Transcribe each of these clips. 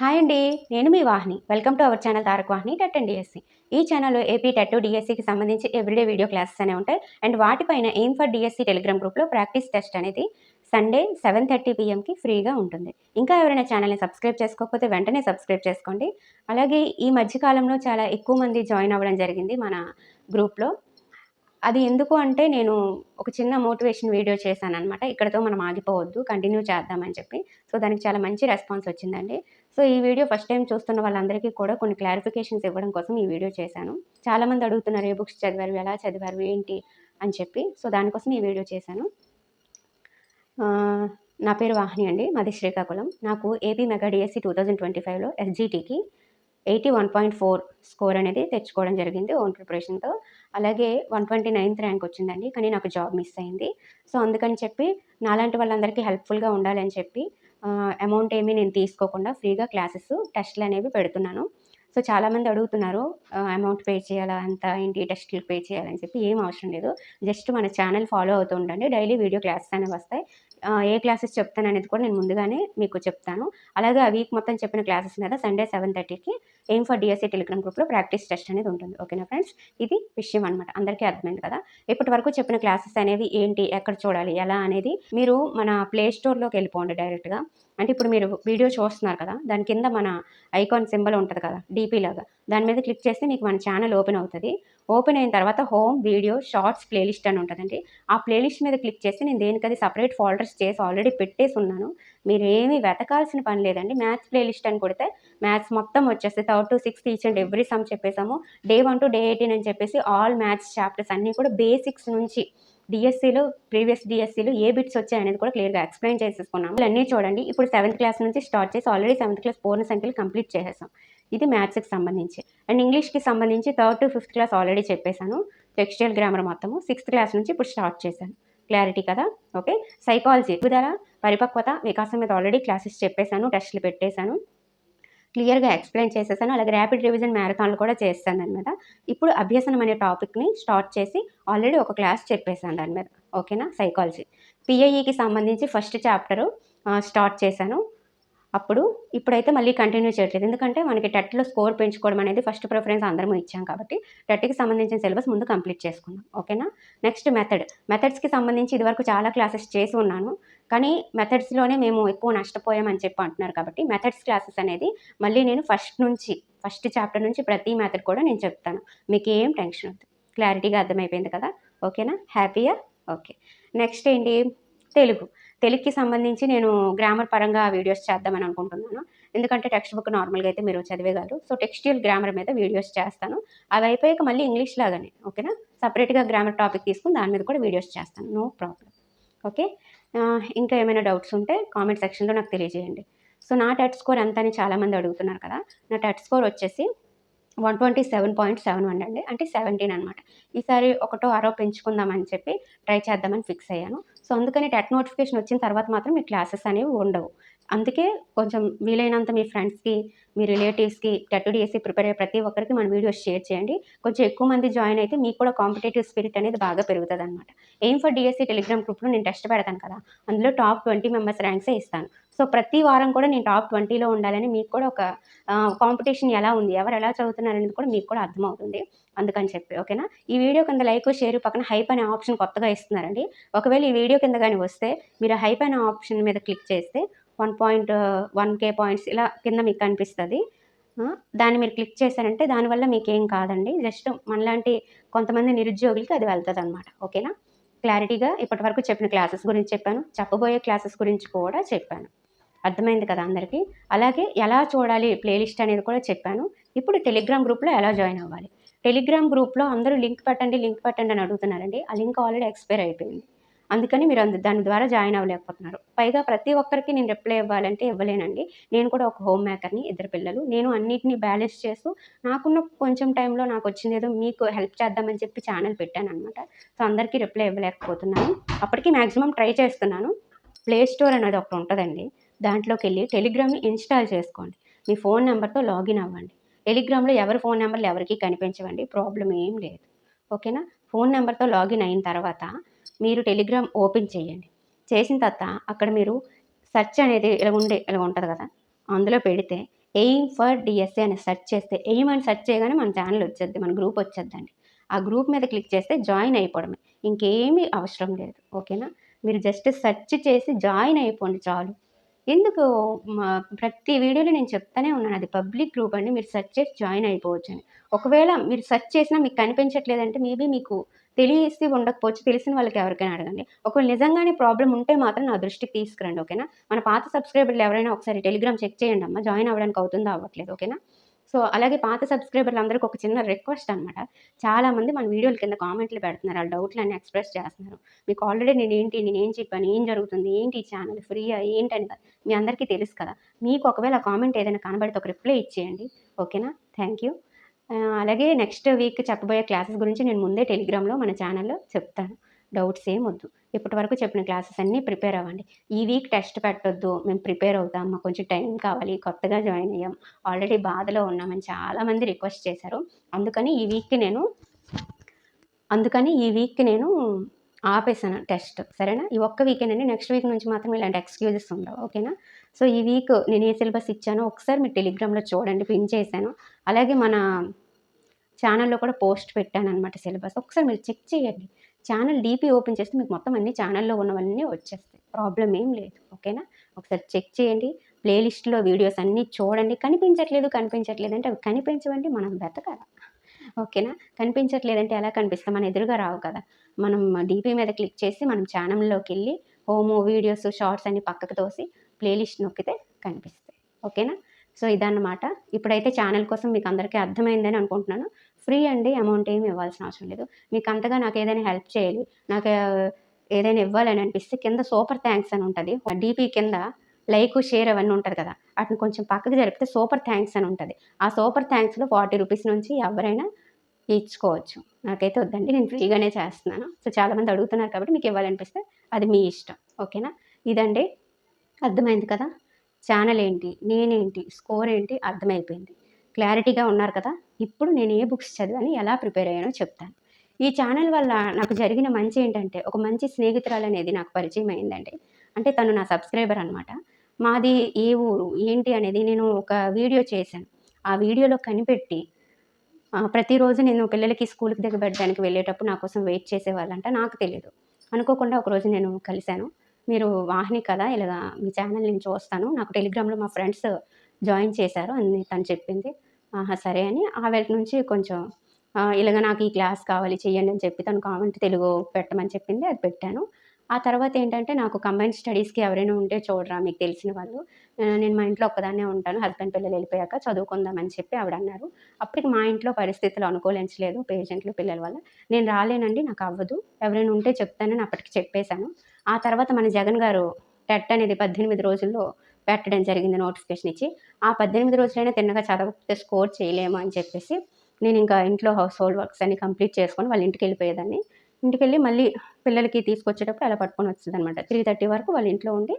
Hi అండి నేను మీ Vahini. Welcome to our channel Tarak Vahini TET and DSC. ఈ ఛానల్లో ఏపీ టెట్ డిఎస్సికి సంబంధించి ఎవ్రీడే వీడియో క్లాసెస్ అనే ఉంటాయి. అండ్ వాటిపైన ఎయిమ్ ఫర్ డిఎస్సి టెలిగ్రామ్ గ్రూప్లో ప్రాక్టీస్ టెస్ట్ అనేది సండే సెవెన్ థర్టీ పిఎంకి ఫ్రీగా ఉంటుంది. ఇంకా ఎవరైనా ఛానల్ని సబ్స్క్రైబ్ చేసుకోకపోతే వెంటనే సబ్స్క్రైబ్ చేసుకోండి. అలాగే ఈ మధ్యకాలంలో చాలా ఎక్కువ మంది జాయిన్ అవ్వడం జరిగింది మన గ్రూప్లో అది ఎందుకు అంటే నేను ఒక చిన్న మోటివేషన్ వీడియో చేశాను అనమాట ఇక్కడతో మనం ఆగిపోవద్దు కంటిన్యూ చేద్దామని చెప్పి. సో దానికి చాలా మంచి రెస్పాన్స్ వచ్చిందండి. సో ఈ వీడియో ఫస్ట్ టైం చూస్తున్న వాళ్ళందరికీ కూడా కొన్ని క్లారిఫికేషన్స్ ఇవ్వడం కోసం ఈ వీడియో చేశాను. చాలామంది అడుగుతున్నారు ఏ బుక్స్ చదివారు? ఎలా చదివారు? ఏంటి? అని చెప్పి. సో దానికోసం ఈ వీడియో చేశాను. నా పేరు వాహిని అండి. మాది శ్రీకాకుళం. నాకు AP mega DSC two thousand twenty ఫైవ్లో ఎస్జిటికి eighty one point four score అనేది తెచ్చుకోవడం జరిగింది ఓన్ ప్రిపరేషన్తో. అలాగే వన్ ట్వంటీ నైన్త్ ర్యాంక్ వచ్చిందండి కానీ నాకు జాబ్ మిస్ అయింది. సో అందుకని చెప్పి నాలాంటి వాళ్ళందరికీ హెల్ప్ఫుల్గా ఉండాలని చెప్పి అమౌంట్ ఏమీ నేను తీసుకోకుండా ఫ్రీగా క్లాసెస్ టెస్ట్లు అనేవి పెడుతున్నాను. సో చాలామంది అడుగుతున్నారు అమౌంట్ పే చేయాలా అంత ఏంటి టెస్ట్లు పే చేయాలని చెప్పి ఏం అవసరం లేదు. జస్ట్ మన ఛానల్ ఫాలో అవుతూ ఉండండి డైలీ వీడియో క్లాసెస్ అనేవి వస్తాయి. ఏ క్లాసెస్ చెప్తాను అనేది కూడా నేను ముందుగానే మీకు చెప్తాను. అలాగే ఆ వీక్ మొత్తం చెప్పిన క్లాసెస్ మీద సండే సెవెన్ థర్టీకి ఎయిమ్ ఫర్ డిఎస్సీ టెలిగ్రామ్ గ్రూప్లో ప్రాక్టీస్ టెస్ట్ అనేది ఉంటుంది. ఓకేనా ఫ్రెండ్స్? ఇది విషయం అనమాట అందరికీ అర్థమైంది కదా? ఇప్పటి వరకు చెప్పిన క్లాసెస్ అనేవి ఏంటి? ఎక్కడ చూడాలి? ఎలా అనేది మీరు మన ప్లే స్టోర్లోకి వెళ్ళిపోండి డైరెక్ట్గా. అంటే ఇప్పుడు మీరు వీడియో చూస్తున్నారు కదా? దాని కింద మన ఐకాన్ సింబల్ ఉంటుంది కదా? డీపీ లాగా. దాని మీద క్లిక్ చేస్తే మీకు మన ఛానల్ ఓపెన్ అవుతుంది. ఓపెన్ అయిన తర్వాత హోమ్ వీడియో షార్ట్స్ ప్లేలిస్ట్ అని ఉంటుందండి. ఆ ప్లేలిస్ట్ మీద క్లిక్ చేసి నేను దేనికది సపరేట్ ఫోల్డర్స్ చేసి ఆల్రెడీ పెట్టేసి ఉన్నాను. మీరు ఏమీ వెతకాల్సిన పని లేదండి. మ్యాథ్స్ ప్లేలిస్ట్ అని కొడితే మ్యాథ్స్ మొత్తం వచ్చేసి third to sixth each and every sum చెప్పేసాము day one to day eighteen అని చెప్పేసి ఆల్ మ్యాథ్స్ చాప్టర్స్ అన్నీ కూడా బేసిక్స్ నుంచి డిఎస్సీలో ప్రీవియస్ డిఎస్సీలో ఏ బిట్స్ వచ్చాయి అనేది కూడా క్లియర్గా ఎక్స్ప్లెయిన్ చేసేసుకున్నాము. అన్నీ చూడండి. ఇప్పుడు సెవెంత్ క్లాస్ నుంచి స్టార్ట్ చేసి ఆల్రెడీ సెవెంత్ క్లాస్ పూర్ణ సంఖ్యలు కంప్లీట్ చేసేసాం. ఇది మ్యాథ్స్కి సంబంధించి. అండ్ ఇంగ్లీష్కి సంబంధించి third to fifth class already చెప్పేశాను. టెక్స్టైల్ గ్రామర్ మొత్తము సిక్స్త్ క్లాస్ నుంచి ఇప్పుడు స్టార్ట్ చేశాను. క్లారిటీ కదా? ఓకే సైకాలజీ ఎదుగుదల పరిపక్వత వికాసం మీద ఆల్రెడీ క్లాసెస్ చెప్పేశాను టెస్ట్లు పెట్టేశాను. క్లియర్గా ఎక్స్ప్లెయిన్ చేసేసాను అలాగే ర్యాపిడ్ రివిజన్ మ్యారథాన్లు కూడా చేస్తాను దాని మీద. ఇప్పుడు అభ్యసనం అనే టాపిక్ని స్టార్ట్ చేసి ఆల్రెడీ ఒక క్లాస్ చెప్పేశాను దాని మీద. ఓకేనా సైకాలజీ పిఐఈకి సంబంధించి ఫస్ట్ చాప్టరు స్టార్ట్ చేశాను. అప్పుడు ఇప్పుడైతే మళ్ళీ కంటిన్యూ చేయట్లేదు. ఎందుకంటే మనకి టెట్లో స్కోర్ పెంచుకోవడం అనేది ఫస్ట్ ప్రిఫరెన్స్ అందరం ఇచ్చాం కాబట్టి టెట్కి సంబంధించిన సిలబస్ ముందు కంప్లీట్ చేసుకున్నాం. ఓకేనా నెక్స్ట్ మెథడ్ మెథడ్స్కి సంబంధించి ఇదివరకు చాలా క్లాసెస్ చేసి ఉన్నాను. కానీ మెథడ్స్లోనే మేము ఎక్కువ నష్టపోయామని చెప్పి అంటున్నారు కాబట్టి మెథడ్స్ క్లాసెస్ అనేది మళ్ళీ నేను ఫస్ట్ నుంచి ఫస్ట్ చాప్టర్ నుంచి ప్రతి మెథడ్ కూడా నేను చెప్తాను. మీకు ఏం టెన్షన్ వద్దు. క్లారిటీగా అర్థమైపోయింది కదా? ఓకేనా హ్యాపీయా ఓకే నెక్స్ట్ ఏంటి? తెలుగు. తెలుగుకి సంబంధించి నేను గ్రామర్ పరంగా వీడియోస్ చేద్దామని అనుకుంటున్నాను. ఎందుకంటే టెక్స్ట్ బుక్ నార్మల్గా అయితే మీరు చదివేయగలరు. సో టెక్స్టియల్ గ్రామర్ మీద వీడియోస్ చేస్తాను. అవి అయిపోయాక మళ్ళీ ఇంగ్లీష్ లాగానే ఓకేనా సపరేట్గా గ్రామర్ టాపిక్ తీసుకుని దాని మీద కూడా వీడియోస్ చేస్తాను. నో ప్రాబ్లం ఓకే ఇంకా ఏమైనా డౌట్స్ ఉంటే కామెంట్ సెక్షన్లో నాకు తెలియజేయండి. సో నా టెట్ స్కోర్ ఎంత అని చాలామంది అడుగుతున్నారు కదా? నా టెట్ స్కోర్ వచ్చేసి one twenty seven point seven one అండి. అంటే సెవెంటీన్ అనమాట ఈసారి ఒకటో అరో పెంచుకుందామని చెప్పి ట్రై చేద్దామని ఫిక్స్ అయ్యాను. సో అందుకని టెట్ నోటిఫికేషన్ వచ్చిన తర్వాత మాత్రం మీ క్లాసెస్ అనేవి ఉండవు. అందుకే కొంచెం వీలైనంత మీ ఫ్రెండ్స్కి మీ రిలేటివ్స్కి టెట్ చేసి ప్రిపేర్ అయ్యే ప్రతి ఒక్కరికి మన వీడియోస్ షేర్ చేయండి. కొంచెం ఎక్కువ మంది జాయిన్ అయితే మీకు కూడా కాంపిటేటివ్ స్పిరిట్ అనేది బాగా పెరుగుతుంది అనమాట ఎయిమ్ ఫర్ డిఎస్సి టెలిగ్రామ్ గ్రూప్లో నేను టెస్ట్ పెడతాను కదా అందులో టాప్ ట్వంటీ మెంబర్స్ ర్యాంక్సే ఇస్తాను. సో ప్రతి వారం కూడా నేను టాప్ ట్వంటీలో ఉండాలని మీకు కూడా ఒక కాంపిటీషన్ ఎలా ఉంది ఎవరు ఎలా చదువుతున్నారు అనేది కూడా మీకు కూడా అర్థమవుతుంది. అందుకని చెప్పి ఓకేనా? ఈ వీడియో కింద లైక్ షేర్ పక్కన హైప్ అనే ఆప్షన్ కొత్తగా ఇస్తున్నారండి. ఒకవేళ ఈ వీడియో కింద కానీ వస్తే మీరు హైప్ అనే ఆప్షన్ మీద క్లిక్ చేస్తే one point one K points ఇలా కింద మీకు కనిపిస్తుంది. దాన్ని మీరు క్లిక్ చేశారంటే దానివల్ల మీకు ఏం కాదండి. జస్ట్ మనలాంటి కొంతమంది నిరుద్యోగులకి అది వెళ్తుంది అనమాట ఓకేనా? క్లారిటీగా ఇప్పటి వరకు చెప్పిన క్లాసెస్ గురించి చెప్పాను. చెప్పబోయే క్లాసెస్ గురించి కూడా చెప్పాను. అర్థమైంది కదా అందరికీ? అలాగే ఎలా చూడాలి ప్లేలిస్ట్ అనేది కూడా చెప్పాను. ఇప్పుడు టెలిగ్రామ్ గ్రూప్లో ఎలా జాయిన్ అవ్వాలి? టెలిగ్రామ్ గ్రూప్లో అందరూ లింక్ పెట్టండి లింక్ పెట్టండి అని అడుగుతున్నారండి. ఆ లింక్ ఆల్రెడీ ఎక్స్పైర్ అయిపోయింది. అందుకని మీరు అందు దాని ద్వారా జాయిన్ అవ్వలేకపోతున్నారు. పైగా ప్రతి ఒక్కరికి నేను రిప్లై ఇవ్వాలంటే ఇవ్వలేనండి. నేను కూడా ఒక హోమ్ మేకర్ని ఇద్దరు పిల్లలు. నేను అన్నిటిని బ్యాలెన్స్ చేస్తూ నాకున్న కొంచెం టైంలో నాకు వచ్చింది ఏదో మీకు హెల్ప్ చేద్దామని చెప్పి ఛానల్ పెట్టాను అనమాట సో అందరికీ రిప్లై ఇవ్వలేకపోతున్నాను. అప్పటికి మ్యాక్సిమం ట్రై చేస్తున్నాను. ప్లే స్టోర్ అనేది ఒకటి ఉంటుందండి. దాంట్లోకి వెళ్ళి టెలిగ్రామ్ని ఇన్స్టాల్ చేసుకోండి. మీ ఫోన్ నెంబర్తో లాగిన్ అవ్వండి. టెలిగ్రామ్లో ఎవరి ఫోన్ నెంబర్లు ఎవరికి కనిపించవండి. ప్రాబ్లం ఏం లేదు. ఓకేనా? ఫోన్ నెంబర్తో లాగిన్ అయిన తర్వాత మీరు టెలిగ్రామ్ ఓపెన్ చేయండి. చేసిన తర్వాత అక్కడ మీరు సెర్చ్ అనేది ఇలా ఉండే ఇలా ఉంటుంది కదా? అందులో పెడితే ఎయిమ్ ఫర్ డిఎస్ఏ అని సెర్చ్ చేస్తే ఎయిమ్ అని సెర్చ్ చేయగానే మన ఛానల్ వచ్చేది మన గ్రూప్ వచ్చేద్దండి ఆ గ్రూప్ మీద క్లిక్ చేస్తే జాయిన్ అయిపోవడమే. ఇంకేమీ అవసరం లేదు ఓకేనా? మీరు జస్ట్ సెర్చ్ చేసి జాయిన్ అయిపోండి చాలు. ఎందుకు? మా ప్రతి వీడియోలో నేను చెప్తానే ఉన్నాను అది పబ్లిక్ గ్రూప్ అండి మీరు సెర్చ్ చేసి జాయిన్ అయిపోవచ్చు అని ఒకవేళ మీరు సెర్చ్ చేసినా మీకు కనిపించట్లేదంటే మేబీ మీకు తెలిసి ఉండకపోవచ్చు తెలిసిన వాళ్ళకి ఎవరికైనా అడగండి. ఒకవేళ నిజంగానే ప్రాబ్లం ఉంటే మాత్రం నా దృష్టికి తీసుకురండి ఓకేనా? మన పాత సబ్స్క్రైబర్లు ఎవరైనా ఒకసారి టెలిగ్రామ్ చెక్ చేయండి అమ్మా జాయిన్ అవ్వడానికి అవుతుందో అవ్వట్లేదు ఓకేనా? సో అలాగే పాత సబ్స్క్రైబర్లు అందరికీ ఒక చిన్న రిక్వెస్ట్ అనమాట చాలామంది మన వీడియోల కింద కామెంట్లు పెడుతున్నారు వాళ్ళ డౌట్లు ఎక్స్ప్రెస్ చేస్తున్నారు. మీకు ఆల్రెడీ నేను ఏంటి నేను ఏం చెప్పాను ఏం జరుగుతుంది ఏంటి ఛానల్ ఫ్రీయా ఏంటని మీ అందరికీ తెలుసు కదా. మీకు ఒకవేళ కామెంట్ ఏదైనా కనబడితే ఒక రిప్లై ఇచ్చేయండి ఓకేనా? Thank you. అలాగే నెక్స్ట్ వీక్ చెప్పబోయే క్లాసెస్ గురించి నేను ముందే టెలిగ్రామ్లో మన ఛానల్లో చెప్తాను. డౌట్స్ ఏం వద్దు. ఇప్పటి వరకు చెప్పిన క్లాసెస్ అన్నీ ప్రిపేర్ అవ్వండి. ఈ వీక్ టెస్ట్ పెట్టొద్దు. మేము ప్రిపేర్ అవుతాం. మాకు కొంచెం టైం కావాలి. కొత్తగా జాయిన్ అయ్యాం. ఆల్రెడీ బాధలో ఉన్నామని చాలామంది రిక్వెస్ట్ చేశారు. అందుకని ఈ వీక్కి నేను అందుకని ఈ వీక్కి నేను ఆపేసాను టెస్ట్ సరేనా? ఈ ఒక్క వీకేనండి నెక్స్ట్ వీక్ నుంచి మాత్రం ఇలాంటి ఎక్స్క్యూజెస్ ఉండవు. ఓకేనా? సో ఈ వీక్ నేను ఏ సిలబస్ ఇచ్చానో ఒకసారి మీరు టెలిగ్రామ్లో చూడండి పిన్ చేశాను. అలాగే మన ఛానల్లో కూడా పోస్ట్ పెట్టాను అనమాట సిలబస్. ఒకసారి మీరు చెక్ చేయండి. ఛానల్ డీపీ ఓపెన్ చేస్తే మీకు మొత్తం అన్ని ఛానల్లో ఉన్నవన్నీ వచ్చేస్తాయి. ప్రాబ్లం ఏం లేదు. ఓకేనా? ఒకసారి చెక్ చేయండి. ప్లేలిస్ట్లో వీడియోస్ అన్నీ చూడండి. కనిపించట్లేదు కనిపించట్లేదు అంటే అవి కనిపించవండి మనం వెతకాలి. ఓకేనా? కనిపించట్లేదంటే ఎలా కనిపిస్తాం? మన ఎదురుగా రావు కదా. మనం డీపీ మీద క్లిక్ చేసి మనం ఛానల్లోకి వెళ్ళి హోము వీడియోస్ షార్ట్స్ అన్ని పక్కకు తోసి ప్లేలిస్ట్ నొక్కితే కనిపిస్తాయి. ఓకేనా? సో ఇదన్నమాట. ఇప్పుడైతే ఛానల్ కోసం మీకు అందరికీ అర్థమైందని అనుకుంటున్నాను. ఫ్రీ అండి అమౌంట్ ఏమి ఇవ్వాల్సిన అవసరం లేదు. మీకు అంతగా నాకు ఏదైనా హెల్ప్ చేయాలి నాకు ఏదైనా ఇవ్వాలని అనిపిస్తే కింద సూపర్ థ్యాంక్స్ అని ఉంటుంది. డీపీ కింద లైక్ షేర్ అవన్నీ ఉంటుంది కదా వాటిని కొంచెం పక్కకు జరిపితే సూపర్ థ్యాంక్స్ అని ఉంటుంది. ఆ సూపర్ థ్యాంక్స్లో ఫార్టీ రూపీస్ నుంచి ఎవరైనా ఇచ్చుకోవచ్చు. నాకైతే వద్దండి నేను ఫ్రీగానే చేస్తున్నాను. సో చాలామంది అడుగుతున్నారు కాబట్టి మీకు ఇవ్వాలనిపిస్తే అది మీ ఇష్టం. ఓకేనా? ఇదండి అర్థమైంది కదా? ఛానల్ ఏంటి నేనేంటి? స్కోర్ ఏంటి అర్థమైపోయింది. క్లారిటీగా ఉన్నారు కదా? ఇప్పుడు నేను ఏ బుక్స్ చదివాని ఎలా ప్రిపేర్ అయ్యానో చెప్తాను. ఈ ఛానల్ వల్ల నాకు జరిగిన మంచి ఏంటంటే ఒక మంచి స్నేహితురాలు అనేది నాకు పరిచయం అయిందండి. అంటే తను నా సబ్స్క్రైబర్ అనమాట మాది ఏ ఊరు ఏంటి అనేది నేను ఒక వీడియో చేశాను. ఆ వీడియోలో కనిపెట్టి ప్రతిరోజు నేను పిల్లలకి స్కూల్కి దగ్గర పెట్టడానికి వెళ్ళేటప్పుడు నా కోసం వెయిట్ చేసేవాళ్ళంట. నాకు తెలియదు అనుకోకుండా ఒకరోజు నేను కలిశాను. మీరు వాహిని కదా ఇలాగా మీ ఛానల్ నేను చూస్తాను. నాకు టెలిగ్రామ్లో మా ఫ్రెండ్స్ జాయిన్ చేశారు అని తను చెప్పింది. ఆహా సరే అని. ఆ వేళ నుంచి కొంచెం ఇలాగ నాకు ఈ క్లాస్ కావాలి చెయ్యండి అని చెప్పి తను కామెంట్ తెలుగు పెట్టమని చెప్పింది అది పెట్టాను. ఆ తర్వాత ఏంటంటే నాకు కంబైన్ స్టడీస్కి ఎవరైనా ఉంటే చూడరా మీకు తెలిసిన వాళ్ళు. నేను మా ఇంట్లో ఒక్కదాన్నే ఉంటాను. హస్బెండ్ పిల్లలు వెళ్ళిపోయాక చదువుకుందామని చెప్పి ఆవిడ అన్నారు అప్పటికి మా ఇంట్లో పరిస్థితులు అనుకూలించలేదు పేషెంట్లు పిల్లల వల్ల. నేను రాలేనండి నాకు అవ్వదు. ఎవరైనా ఉంటే చెప్తానని అప్పటికి చెప్పేశాను. ఆ తర్వాత మన జగన్ గారు టెట్ అనేది పద్దెనిమిది రోజుల్లో పెట్టడం జరిగింది నోటిఫికేషన్ ఇచ్చి. ఆ పద్దెనిమిది రోజులైనా తిన్నగా చదవకపోతే స్కోర్ చేయలేము అని చెప్పేసి నేను ఇంకా ఇంట్లో హౌస్ హోల్డ్ వర్క్స్ అన్ని కంప్లీట్ చేసుకొని వాళ్ళ ఇంటికి వెళ్ళిపోయేదాన్ని. ఇంటికి వెళ్ళి మళ్ళీ పిల్లలకి తీసుకొచ్చేటప్పుడు అలా పట్టుకొని వచ్చింది అనమాట త్రీ థర్టీ వరకు వాళ్ళ ఇంట్లో ఉండి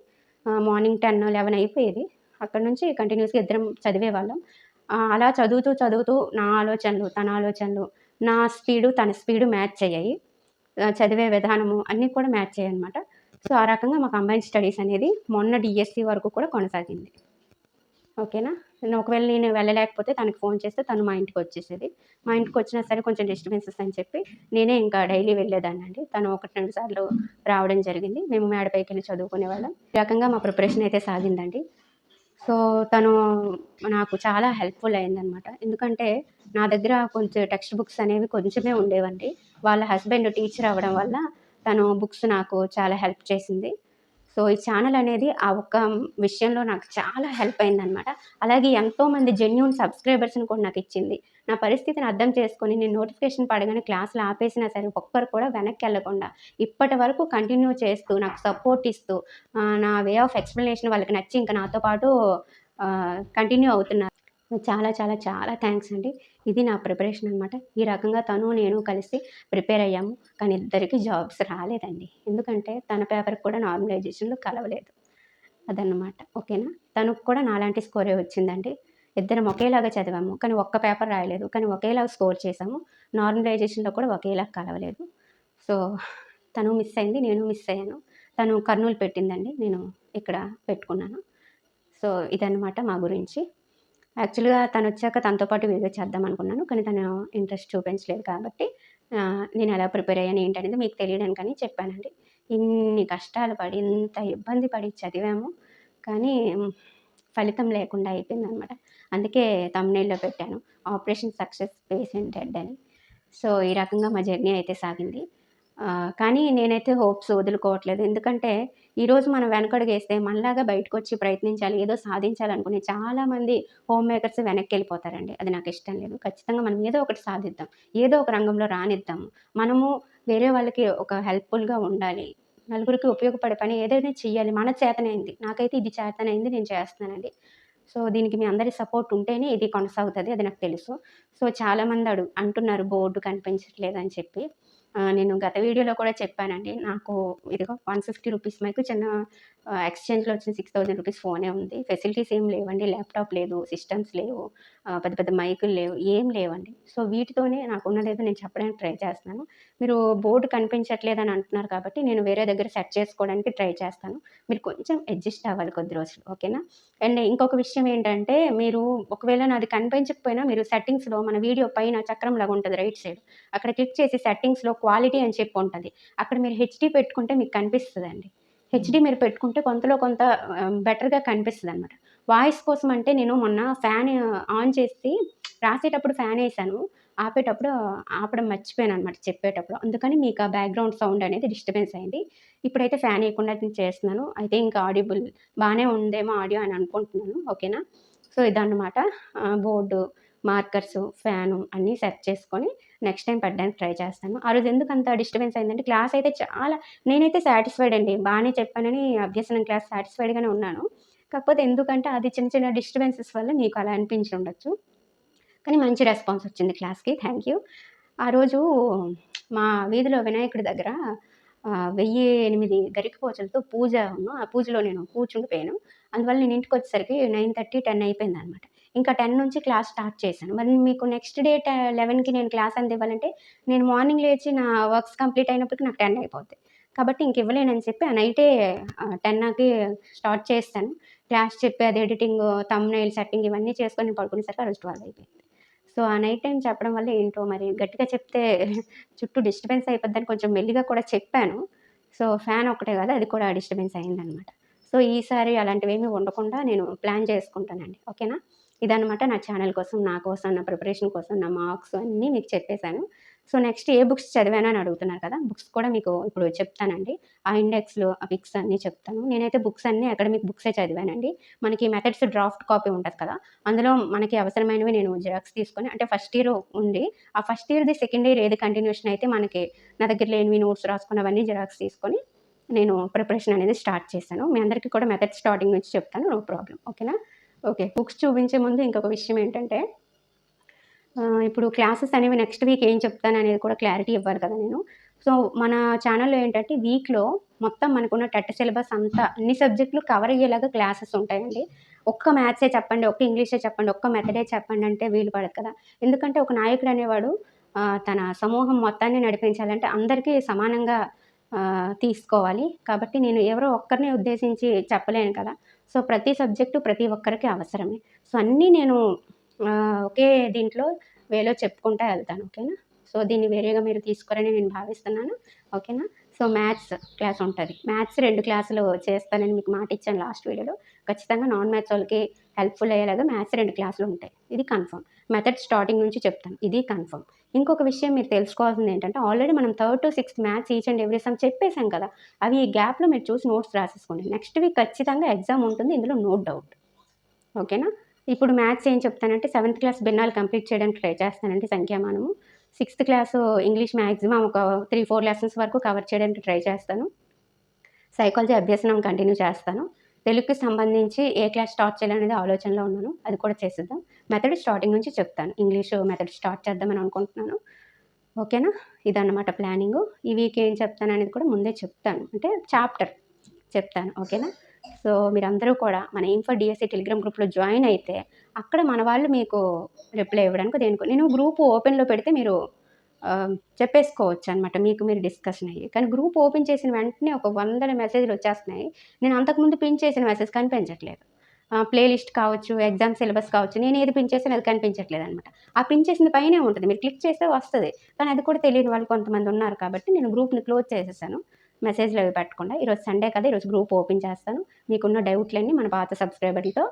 మార్నింగ్ టెన్ లెవెన్ అయిపోయేది. అక్కడ నుంచి కంటిన్యూస్గా ఇద్దరం చదివేవాళ్ళం. అలా చదువుతూ చదువుతూ నా ఆలోచనలు తన ఆలోచనలు నా స్పీడు తన స్పీడు మ్యాచ్ అయ్యాయి. చదివే విధానము అన్నీ కూడా మ్యాచ్ అయ్యాయి అనమాట సో ఆ రకంగా మా కంబైన్ స్టడీస్ అనేది మొన్న డిఎస్సి వరకు కూడా కొనసాగింది. ఓకేనా? ఒకవేళ నేను వెళ్ళలేకపోతే తనకు ఫోన్ చేస్తే తను మా ఇంటికి వచ్చేసేది. మా ఇంటికి వచ్చినా సరే కొంచెం డిస్టర్బెన్సెస్ అని చెప్పి నేనే ఇంకా డైలీ వెళ్ళేదాన్ని అండి. తను ఒకటి రెండు సార్లు రావడం జరిగింది. మేము మేడపైకి వెళ్ళి చదువుకునే వాళ్ళం. ఈ రకంగా మా ప్రిపరేషన్ అయితే సాగిందండి. సో తను నాకు చాలా హెల్ప్ఫుల్ అయిందనమాట. ఎందుకంటే నా దగ్గర కొంచెం టెక్స్ట్ బుక్స్ అనేవి కొంచెమే ఉండేవండి. వాళ్ళ హస్బెండ్ టీచర్ అవ్వడం వల్ల తను బుక్స్ నాకు చాలా హెల్ప్ చేసింది. సో ఈ ఛానల్ అనేది ఆ ఒక్క విషయంలో నాకు చాలా హెల్ప్ అయిందనమాట అలాగే ఎంతోమంది జెన్యున్ సబ్స్క్రైబర్స్ని కూడా నాకు ఇచ్చింది. నా పరిస్థితిని అర్థం చేసుకొని నేను నోటిఫికేషన్ పడగానే క్లాసులు ఆపేసినా సరే ఒక్కరు కూడా వెనక్కి వెళ్ళకుండా ఇప్పటి వరకు కంటిన్యూ చేస్తూ నాకు సపోర్ట్ ఇస్తూ నా వే ఆఫ్ ఎక్స్ప్లెనేషన్ వాళ్ళకి నచ్చి ఇంకా నాతో పాటు కంటిన్యూ అవుతున్నారు. చాలా చాలా చాలా థ్యాంక్స్ అండి. ఇది నా ప్రిపరేషన్ అనమాట ఈ రకంగా తను నేను కలిసి ప్రిపేర్ అయ్యాము. కానీ ఇద్దరికి జాబ్స్ రాలేదండి. ఎందుకంటే తన పేపర్ కూడా నార్మలైజేషన్లో కలవలేదు. అదన్నమాట. ఓకేనా తనకు కూడా నాలాంటి స్కోరే వచ్చిందండి. ఇద్దరం ఒకేలాగా చదివాము. కానీ ఒక్క పేపర్ రాయలేదు. కానీ ఒకేలాగా స్కోర్ చేసాము నార్మలైజేషన్లో కూడా ఒకేలాగా కలవలేదు. సో తను మిస్ అయింది. నేను మిస్ అయ్యాను. తను కర్నూలు పెట్టిందండి. నేను ఇక్కడ పెట్టుకున్నాను. సో ఇదన్నమాట మా గురించి. యాక్చువల్‌గా తనొచ్చాక తనతో పాటు వీడియో చేద్దాం అనుకున్నాను. కానీ తను ఇంట్రెస్ట్ చూపించలేదు కాబట్టి నేను ఎలా ప్రిపేర్ అయ్యాను ఏంటనేది మీకు తెలియడానికని చెప్పానండి. ఇన్ని కష్టాలు పడి, ఇంత ఇబ్బంది పడి చదివాము. కానీ ఫలితం లేకుండా అయిపోయిందనమాట. అందుకే థంబ్‌నెయిల్‌లో పెట్టాను. ఆపరేషన్ సక్సెస్ పేషెంట్ హెడ్ అని. సో, ఈ రకంగా మా జర్నీ అయితే సాగింది. కానీ నేనైతే హోప్స్ వదులుకోవట్లేదు. ఎందుకంటే ఈరోజు మనం వెనకడుగేస్తే మనలాగా బయటకొచ్చి ప్రయత్నించాలి, ఏదో సాధించాలనుకునే చాలామంది హోమ్ మేకర్స్ వెనక్కి వెళ్ళిపోతారండి అది నాకు ఇష్టం లేదు. ఖచ్చితంగా మనం ఏదో ఒకటి సాధిద్దాం. ఏదో ఒక రంగంలో రానిద్దాము. మనము వేరే వాళ్ళకి ఒక హెల్ప్‌ఫుల్‌గా ఉండాలి. నలుగురికి ఉపయోగపడే పని ఏదైనా చేయాలి మన చేతనైంది. నాకైతే ఇది చేతనైంది నేను చేస్తున్నానండి. సో, దీనికి మీ అందరి సపోర్ట్ ఉంటేనే ఇది కొనసాగుతుంది అది నాకు తెలుసు. సో, చాలామంది అడు అంటున్నారు బోర్డ్ కనిపించట్లేదని చెప్పి. నేను గత వీడియోలో కూడా చెప్పానండి. నాకు ఇదిగో వన్ ఫిఫ్టీ రూపీస్ మైకు చిన్న ఎక్స్‌చేంజ్‌లో వచ్చిన సిక్స్ థౌజండ్ రూపీస్ ఫోనే ఉంది. ఫెసిలిటీస్ ఏం లేవండి. ల్యాప్‌టాప్ లేదు, సిస్టమ్స్ లేవు, పెద్ద పెద్ద మైకులు లేవు, ఏం లేవండి. సో, వీటితోనే నాకు ఉన్నదేదో నేను చెప్పడానికి ట్రై చేస్తున్నాను. మీరు బోర్డ్ కనిపించట్లేదని అంటున్నారు కాబట్టి నేను వేరే దగ్గర సెట్ చేసుకోవడానికి ట్రై చేస్తాను. మీరు కొంచెం అడ్జస్ట్ అవ్వాలి కొద్ది రోజులు. ఓకేనా? అండ్ ఇంకొక విషయం ఏంటంటే మీరు ఒకవేళ నాది కనిపించకపోయినా మీరు సెట్టింగ్స్‌లో మన వీడియో పైన చక్రంలాగా ఉంటుంది రైట్ సైడ్. అక్కడ క్లిక్ చేసి సెట్టింగ్స్‌లో క్వాలిటీ అని చెప్పి ఉంటుంది అక్కడ మీరు హెచ్‌డీ పెట్టుకుంటే మీకు కనిపిస్తుందండి హెచ్‌డీ మీరు పెట్టుకుంటే కొంతలో కొంత బెటర్గా కనిపిస్తుంది అనమాట వాయిస్ కోసం అంటే నేను మొన్న ఫ్యాన్ ఆన్ చేసి రాసేటప్పుడు ఫ్యాన్ వేసాను ఆపేటప్పుడు ఆపడం మర్చిపోయాను అనమాట చెప్పేటప్పుడు. అందుకని మీకు ఆ బ్యాక్‌గ్రౌండ్ సౌండ్ అనేది డిస్టర్బెన్స్ అయింది. ఇప్పుడైతే ఫ్యాన్ వేయకుండా నేను చేస్తున్నాను. అయితే ఇంకా ఆడిబుల్ బాగానే ఉందేమో ఆడియో అని అనుకుంటున్నాను. ఓకేనా? సో, ఇదన్నమాట. బోర్డు, మార్కర్సు, ఫ్యాను అన్నీ సెట్ చేసుకొని నెక్స్ట్ టైం పెట్టడానికి ట్రై చేస్తాను. ఆ రోజు ఎందుకంత డిస్టర్బెన్స్ అయిందంటే క్లాస్ అయితే చాలా నేనైతే సాటిస్ఫైడ్ అండి. బాగానే చెప్పానని అభ్యసనం క్లాస్ సాటిస్ఫైడ్‌గానే ఉన్నాను. కాకపోతే ఎందుకంటే అది చిన్న చిన్న డిస్టర్బెన్సెస్ వల్ల మీకు అలా అనిపించి ఉండొచ్చు. కానీ మంచి రెస్పాన్స్ వచ్చింది క్లాస్‌కి. Thank you. ఆ రోజు మా వీధిలో వినాయకుడి దగ్గర ఆహ్, 1008 గరికపోచలతో పూజ ఉన్నాను ఆ పూజలో నేను కూర్చుండిపోయాను. అందువల్ల నేను ఇంటికొచ్చేసరికి 9:30, 10 అయిపోయిందనమాట. ఇంకా 10 నుంచి క్లాస్ స్టార్ట్ చేశాను. మరి మీకు నెక్స్ట్ డే లెవెన్కి నేను క్లాస్ అందివ్వాలంటే నేను మార్నింగ్ లేచి నా వర్క్స్ కంప్లీట్ అయినప్పటికి నాకు 10 అయిపోద్ది. కాబట్టి ఇంక ఇవ్వలేనని చెప్పి ఆ నైటే టెన్కి స్టార్ట్ చేస్తాను క్లాస్ చెప్పి అది ఎడిటింగ్, తమ్నైల్ సెట్టింగ్ ఇవన్నీ చేసుకొని పడుకునేసరికి ఆ రోజు 12 అయిపోయింది. సో, ఆ నైట్ టైం చెప్పడం వల్ల ఏంటో మరి గట్టిగా చెప్తే చుట్టూ డిస్టర్బెన్స్ అయిపోద్దని కొంచెం మెల్లిగా కూడా చెప్పాను. సో, ఫ్యాన్ ఒకటే కాదు అది కూడా డిస్టర్బెన్స్ అయిందనమాట. సో, ఈసారి అలాంటివి ఏమీ ఉండకుండా నేను ప్లాన్ చేసుకుంటానండి. ఓకేనా? ఇదనమాట నా ఛానల్ కోసం, నా కోసం, నా ప్రిపరేషన్ కోసం, నా మార్క్స్ అన్నీ మీకు చెప్పేసాను. సో, నెక్స్ట్ ఏ బుక్స్ చదివాను అని అడుగుతున్నారు కదా! బుక్స్ కూడా మీకు ఇప్పుడు చెప్తానండి. ఆ ఇండెక్స్లో ఆ పిక్స్ అన్నీ చెప్తాను. నేనైతే బుక్స్ అన్నీ అకాడమిక్ బుక్సే చదివానండి. మనకి మెథడ్స్ డ్రాఫ్ట్ కాపీ ఉంటుంది కదా! అందులో మనకి అవసరమైనవి నేను జిరాక్స్ తీసుకొని అంటే ఫస్ట్ ఇయర్ ఉంది. ఆ ఫస్ట్ ఇయర్‌ది సెకండ్ ఇయర్ ఏది కంటిన్యూషన్ అయితే మనకి నా దగ్గర లేనివి నోట్స్ రాసుకున్నవన్నీ జిరాక్స్ తీసుకొని నేను ప్రిపరేషన్ అనేది స్టార్ట్ చేశాను. మీ అందరికీ కూడా మెథడ్ స్టార్టింగ్ నుంచి చెప్తాను. నో ప్రాబ్లం ఓకేనా? ఓకే. బుక్స్ చూపించే ముందు ఇంకొక విషయం ఏంటంటే ఇప్పుడు క్లాసెస్ అనేవి నెక్స్ట్ వీక్ ఏం చెప్తాననేది కూడా క్లారిటీ ఇవ్వాలి కదా నేను. సో, మన ఛానల్‌లో ఏంటంటే వీక్‌లో మొత్తం మనకున్న టెట్ సిలబస్ అంతా అన్ని సబ్జెక్టులు కవర్ అయ్యేలాగా క్లాసెస్ ఉంటాయండి. ఒక్క మ్యాథ్సే చెప్పండి, ఒక్క ఇంగ్లీషే చెప్పండి, ఒక్క మెథడే చెప్పండి అంటే వీలు పడదు కదా! ఎందుకంటే ఒక నాయకుడు అనేవాడు తన సమూహం మొత్తాన్ని నడిపించాలంటే అందరికీ సమానంగా తీసుకోవాలి. కాబట్టి నేను ఎవరో ఒక్కరిని ఉద్దేశించి చెప్పలేను కదా! సో, ప్రతి సబ్జెక్టు ప్రతి ఒక్కరికి అవసరమే. సో, అన్నీ నేను ఒకే దీంట్లో వేలో చెప్పుకుంటా వెళ్తాను ఓకేనా? సో, దీన్ని వేరేగా మీరు తీసుకోరని నేను భావిస్తున్నాను. ఓకేనా? సో, మ్యాథ్స్ క్లాస్ ఉంటుంది మ్యాథ్స్ రెండు క్లాసులు చేస్తానని మీకు మాట ఇచ్చాను లాస్ట్ వీడియోలో. ఖచ్చితంగా నాన్ మ్యాథ్స్ వాళ్ళకి హెల్ప్‌ఫుల్ అయ్యేలాగా మ్యాథ్స్ రెండు క్లాసులు ఉంటాయి. ఇది కన్ఫర్మ్. మెథడ్ స్టార్టింగ్ నుంచి చెప్తాను. ఇది కన్ఫర్మ్. ఇంకొక విషయం మీరు తెలుసుకోవాల్సింది ఏంటంటే ఆల్రెడీ మనం third to sixth maths each and every sum చెప్పేసాం కదా! అవి ఈ గ్యాప్‌లో మీరు చూసి నోట్స్ రాసేసుకోండి. నెక్స్ట్ వీక్ ఖచ్చితంగా ఎగ్జామ్ ఉంటుంది. ఇందులో నో డౌట్. ఓకేనా? ఇప్పుడు మ్యాథ్స్ ఏం చెప్తానంటే సెవెంత్ క్లాస్ బిన్నాలు కంప్లీట్ చేయడానికి ట్రై చేస్తానండి సంఖ్యామానము. సిక్స్త్ క్లాసు ఇంగ్లీష్ మ్యాక్సిమం ఒక 3, 4 లెసన్స్ వరకు కవర్ చేయడానికి ట్రై చేస్తాను. సైకాలజీ అభ్యసనం కంటిన్యూ చేస్తాను. తెలుగుకి సంబంధించి ఏ క్లాస్ స్టార్ట్ చేయాలనేది ఆలోచనలో ఉన్నాను. అది కూడా చేసేద్దాం. మెథడ్ స్టార్టింగ్ నుంచి చెప్తాను. ఇంగ్లీషు మెథడ్ స్టార్ట్ చేద్దామని అనుకుంటున్నాను. ఓకేనా? ఇదన్నమాట ప్లానింగు. ఈ వీక్ ఏం చెప్తాను అనేది కూడా ముందే చెప్తాను. అంటే చాప్టర్ చెప్తాను. ఓకేనా? సో, మీరందరూ కూడా మన ఇన్ఫో డిఎస్సీ టెలిగ్రామ్ గ్రూప్‌లో జాయిన్ అయితే అక్కడ మన వాళ్ళు మీకు రిప్లై ఇవ్వడానికి దేనికో నేను గ్రూప్ ఓపెన్‌లో పెడితే మీరు చెప్పేసుకోవచ్చు అనమాట మీకు మీరు డిస్కషన్ అయ్యి. కానీ గ్రూప్ ఓపెన్ చేసిన వెంటనే ఒక వందల మెసేజ్‌లు వచ్చేస్తున్నాయి. నేను అంతకుముందు పిన్ చేసిన మెసేజ్ కనిపించట్లేదు. ప్లేలిస్ట్ కావచ్చు ఎగ్జామ్ సిలబస్ కావచ్చు నేను ఏది పిన్ చేసినా అది కనిపించట్లేదు అనమాట ఆ పిన్ చేసిన పైనే ఉంటుంది. మీరు క్లిక్ చేస్తే వస్తుంది. కానీ అది కూడా తెలియని వాళ్ళు కొంతమంది ఉన్నారు కాబట్టి నేను గ్రూప్ని క్లోజ్ చేసేసాను. మెసేజ్లు అవి పెట్టకుండా. ఈరోజు సండే కదా ఈరోజు గ్రూప్ ఓపెన్ చేస్తాను. మీకున్న డౌట్లన్నీ మన పాత సబ్స్క్రైబర్లతో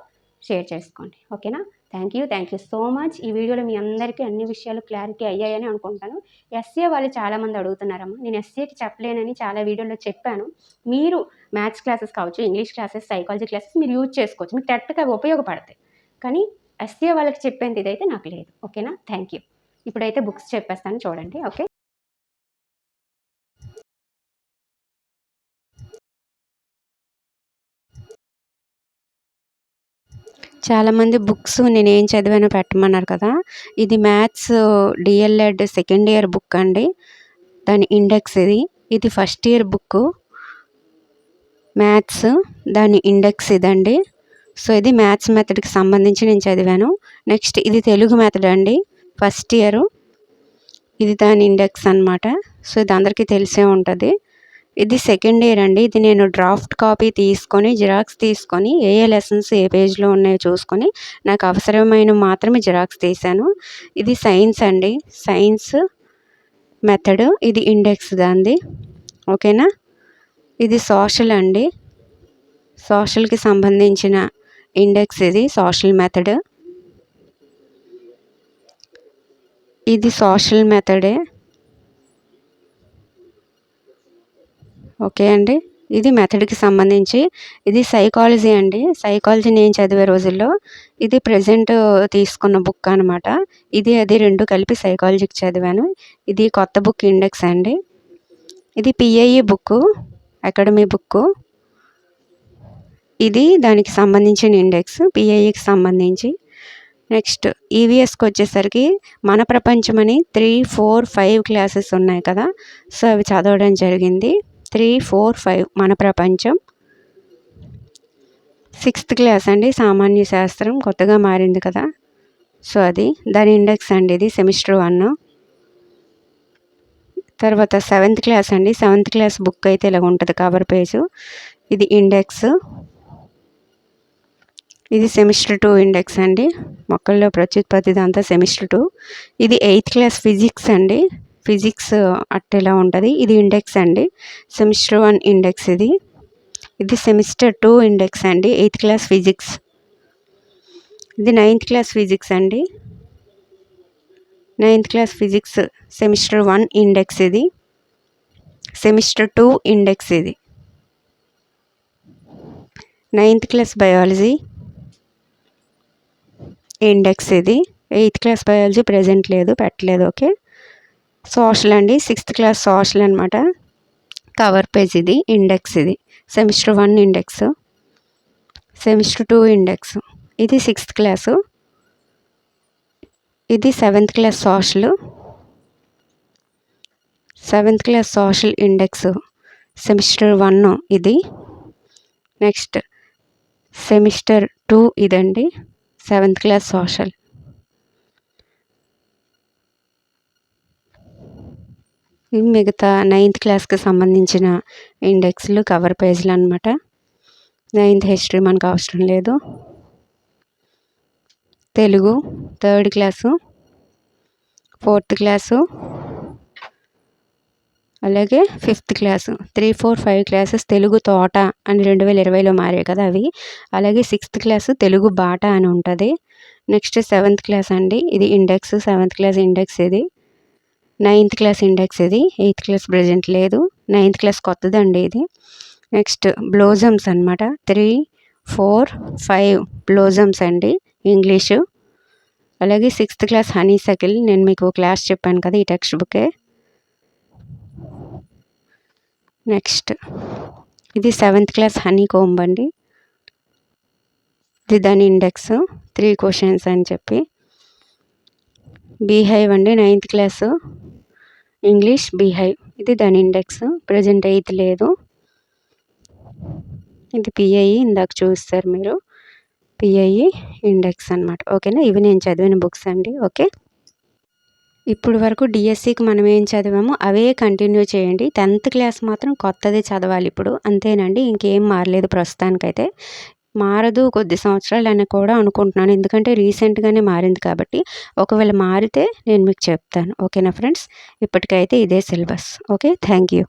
షేర్ చేసుకోండి. ఓకేనా? Thank you thank you so much ఈ వీడియోలో మీ అందరికీ అన్ని విషయాలు క్లారిటీ అయ్యాయని అనుకుంటాను ఎస్ఏ వాళ్ళు చాలామంది అడుగుతున్నారమ్మా. నేను ఎస్ఏకి చెప్పలేనని చాలా వీడియోలో చెప్పాను. మీరు మ్యాథ్స్ క్లాసెస్ కావచ్చు ఇంగ్లీష్ క్లాసెస్ సైకాలజీ క్లాసెస్ మీరు యూజ్ చేసుకోవచ్చు. మీకు టెట్కి అవి ఉపయోగపడతాయి. కానీ ఎస్ఏ వాళ్ళకి చెప్పేంత ఇదైతే నాకు లేదు. ఓకేనా? థ్యాంక్ యూ ఇప్పుడైతే బుక్స్ చెప్పేస్తాను చూడండి. ఓకే చాలామంది బుక్స్ నేను ఏం చదివానో పెట్టమన్నారు కదా. ఇది maths DElEd second year book అండి. దాని ఇండెక్స్ ఇది. ఇది ఫస్ట్ ఇయర్ బుక్. మ్యాథ్స్ దాని ఇండెక్స్ ఇదండి. సో ఇది మ్యాథ్స్ మెథడ్కి సంబంధించి నేను చదివాను. నెక్స్ట్ ఇది తెలుగు మెథడ్ అండి. First year. ఇది దాని ఇండెక్స్ అనమాట సో ఇది అందరికీ తెలిసే ఉంటుంది. ఇది సెకండ్ ఇయర్ అండి. ఇది నేను డ్రాఫ్ట్ కాపీ తీసుకొని జిరాక్స్ తీసుకొని ఏ ఏ లెసన్స్ ఏ పేజ్లో ఉన్నాయో చూసుకొని నాకు అవసరమైన మాత్రమే జిరాక్స్ తీశాను. ఇది సైన్స్ అండి. Science method. ఇది ఇండెక్స్ దాంది. ఓకేనా? ఇది సోషల్ అండి. సోషల్కి సంబంధించిన ఇండెక్స్ ఇది సోషల్ మెథడ్. ఇది సోషల్ మెథడే. ఓకే అండి. ఇది మెథడ్కి సంబంధించి ఇది సైకాలజీ అండి. సైకాలజీ నేను చదివే రోజుల్లో ఇది ప్రజెంట్ తీసుకున్న బుక్ అనమాట ఇది అది రెండు కలిపి సైకాలజీకి చదివాను. ఇది కొత్త బుక్ ఇండెక్స్ అండి. ఇది పిఐఈ బుక్ అకాడమీ బుక్ ఇది దానికి సంబంధించిన ఇండెక్స్ పిఐఈకి సంబంధించి. నెక్స్ట్ ఈవీఎస్కి వచ్చేసరికి మన ప్రపంచం అని త్రీ ఫోర్ ఫైవ్ క్లాసెస్ ఉన్నాయి కదా. సో అవి చదవడం జరిగింది. త్రీ ఫోర్ ఫైవ్ మన ప్రపంచం. సిక్స్త్ క్లాస్ అండి సామాన్య శాస్త్రం కొత్తగా మారింది కదా. సో అది దాని ఇండెక్స్ అండి ఇది సెమిస్టర్ వన్. తర్వాత సెవెంత్ క్లాస్ అండి సెవెంత్ క్లాస్ బుక్ అయితే ఇలా ఉంటుంది కవర్ పేజు. ఇది ఇండెక్స్. ఇది సెమిస్టర్ టూ ఇండెక్స్ అండి మొక్కల్లో ప్రత్యుత్పత్తి అంతా సెమిస్టర్ టూ. ఇది ఎయిత్ క్లాస్ ఫిజిక్స్ అండి ఫిజిక్స్ అట్టేలా ఉంటుంది. ఇది ఇండెక్స్ అండి. సెమిస్టర్ వన్ ఇండెక్స్ ఇది. ఇది సెమిస్టర్ టూ ఇండెక్స్ అండి. Eighth class physics. ఇది నైన్త్ క్లాస్ ఫిజిక్స్ అండి. Ninth class physics semester one index ఇది. సెమిస్టర్ టూ ఇండెక్స్ ఇది. నైన్త్ క్లాస్ బయాలజీ ఇండెక్స్ ఇది. ఎయిత్ క్లాస్ బయాలజీ ప్రజెంట్ లేదు పెట్టలేదు ఓకే? సోషల్ అండి సిక్స్త్ క్లాస్ సోషల్ అనమాట కవర్ పేజ్ ఇది ఇండెక్స్ ఇది. Semester one index semester two index. ఇది సిక్స్త్ క్లాసు. ఇది seventh class social seventh class social index. Semester one ఇది. నెక్స్ట్ సెమిస్టర్ టూ ఇదండి సెవెంత్ క్లాస్ సోషల్ మిగతా ninth క్లాస్కి సంబంధించిన ఇండెక్స్లు కవర్ పేజీలు అనమాట నైన్త్ హిస్టరీ మనకు అవసరం లేదు. Telugu third class fourth class అలాగే fifth class three four five classes Telugu తోట అని రెండు వేల ఇరవైలో మారాయి కదా అవి. అలాగే సిక్స్త్ క్లాసు తెలుగు బాట అని ఉంటుంది. నెక్స్ట్ సెవెంత్ క్లాస్ అండి. ఇది ఇండెక్స్ సెవెంత్ క్లాస్ ఇండెక్స్ ఇది. నైన్త్ క్లాస్ ఇండెక్స్ ఇది ఎయిత్ క్లాస్ ప్రజెంట్ లేదు నైన్త్ క్లాస్ కొత్తదండి ఇది. నెక్స్ట్ బ్లోజమ్స్ అనమాట త్రీ ఫోర్ ఫైవ్ బ్లోజమ్స్ అండి ఇంగ్లీషు. అలాగే సిక్స్త్ క్లాస్ హనీ సకిల్ నేను మీకు క్లాస్ చెప్పాను కదా ఈ టెక్స్ట్ బుకే నెక్స్ట్ ఇది సెవెంత్ క్లాస్ హనీ కోంబ్ అండి. ఇది దాని ఇండెక్స్ త్రీ క్వశ్చన్స్ అని చెప్పి. బీహైవ్ అండి నైన్త్ క్లాసు. ఇంగ్లీష్ బీహైవ్ ఇది దాని ఇండెక్స్ ప్రజెంట్ ఎయిత్ లేదు. ఇది పిఐఈ ఇందాక చూస్తారు మీరు. పిఐఈ ఇండెక్స్ అనమాట ఓకేనా? ఇవి నేను చదివిన బుక్స్ అండి. ఓకే? ఇప్పుడు వరకు డిఎస్సికి మనం ఏం చదివామో అవే కంటిన్యూ చేయండి. టెన్త్ క్లాస్ మాత్రం కొత్తది చదవాలి ఇప్పుడు. అంతేనండి. ఇంకేం మారలేదు ప్రస్తుతానికైతే. మారదు కొద్ది సంవత్సరాలు అని కూడా అనుకుంటున్నాను. ఎందుకంటే రీసెంట్గానే మారింది కాబట్టి ఒకవేళ మారితే నేను మీకు చెప్తాను. ఓకేనా ఫ్రెండ్స్? ఇప్పటికైతే ఇదే సిలబస్. ఓకే? Thank you